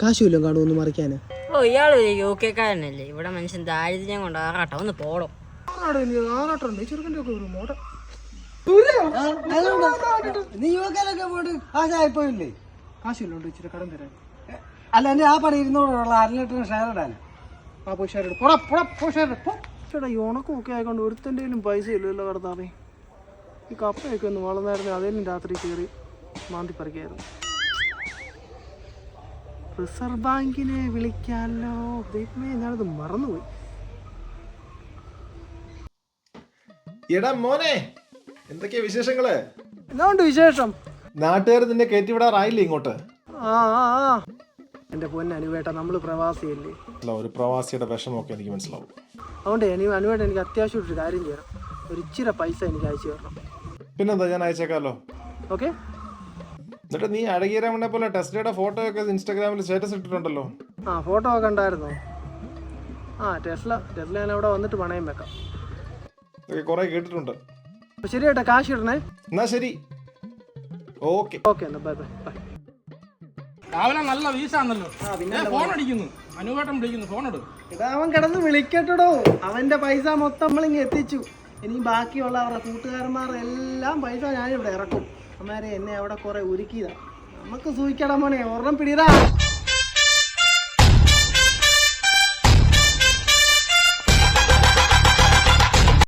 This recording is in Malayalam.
കാശുമില്ലോ കാണുമെന്ന് മറിക്കാന്? ഓ ഇയാൾ യു കെക്കാരനല്ലേ ഇവിടെ മനുഷ്യൻ ദാരിദ്ര്യം കൊണ്ട് ആറാട്ടം. ഒന്ന് പോടോ. നീ യുവക്കാലൊക്കെ പോയിട്ട് കാശായിപ്പോയില്ലേ കാശുമില്ലോണ്ട് ഇച്ചിരി കടം തരാൻ. അല്ല എന്റെ ആ പണി ഇരുന്നൂറുള്ള അര ലിറ്റർ ഷെയർ ഇടാൻ. ആ പോയി ഷെയർ പോടാ പോടാ പോ ഷെയർ ചേട്ടാ ഈ ഉണക്കമൊക്കെ ആയിക്കൊണ്ട് ഒരുത്തന്റെയിലും പൈസ ഇല്ലല്ലോ കടത്താറേ ഈ കപ്പയൊക്കെ ഒന്ന് വളർന്നായിരുന്നു അതേലും രാത്രി കയറി മാന്തി പറിക്കായിരുന്നു. റിസർവ് ബാങ്കിനെ വിളിക്കാമല്ലോ ദൈവമേ ഞാനത് മറന്നുപോയി. എടാ മോനെ എന്തൊക്കെയാ വിശേഷങ്ങൾ? എന്നാണ്ട് വിശേഷം? നാട്ടുകാർ നിന്നെ കയറ്റിവിടാറായില്ലേ ഇങ്ങോട്ട്? ആ ആ ആ. എന്റെ പൊന്നെ അനുവേട്ട നമ്മൾ പ്രവാസിയല്ലേ? അല്ല ഒരു പ്രവാസിയുടെ വിഷമമൊക്കെ എനിക്ക് മനസ്സിലാവും. അതുകൊണ്ട് അനു അനുവേട്ട എനിക്ക് അത്യാവശ്യമായിട്ടൊരു കാര്യം ചെയ്യണം. ഒരു ഇച്ചിരി പൈസ എനിക്ക് അയച്ചു തരണം. പിന്നെന്താ ഞാൻ അയച്ചേക്കാലോ ഓക്കെ? എന്നിട്ട് നീ അഴകിയരാമനെ പോലെ ടെസ്ലയുടെ ഫോട്ടോ ഒക്കെ ഇൻസ്റ്റാഗ്രാമിൽ സ്റ്റാറ്റസ് ഇട്ടിട്ടുണ്ടല്ലോ. ആ ഫോട്ടോ ഒക്കെ ഉണ്ടായിരുന്നു ആ ടെസ്ല ടെസ്ല ഞാൻ അവിടെ വന്നിട്ട് പണയം വെക്കാം. ഇതൊക്കെ കുറെ കേട്ടിട്ടുണ്ട്. അപ്പോൾ ശരി ഏട്ടാ കാശ് ഇടണേ. എന്നാ ശരി. ഓക്കെ. ഓക്കെ എന്നാ ബൈ ബൈ ബൈ രാവിലെ നല്ല വീസാണല്ലോ ഫോൺ അടിക്കുന്നു. അനുവേട്ടം വിളിക്കുന്നു ഫോൺ എടു ഇതാ അവൻ കിടന്ന് വിളിക്കട്ടോ അവന്റെ പൈസ മൊത്തം നമ്മളിങ്ങ് എത്തിച്ചു. ഇനി ബാക്കിയുള്ള അവരുടെ കൂട്ടുകാരന്മാർ എല്ലാം പൈസ ഞാനിവിടെ ഇറക്കും. അമ്മമാരെ എന്നെ അവിടെ കുറെ ഉരുക്കിയതാ നമുക്ക് സൂക്ഷിക്കണം മോനെ ഒരെണ്ണം പിടിതാ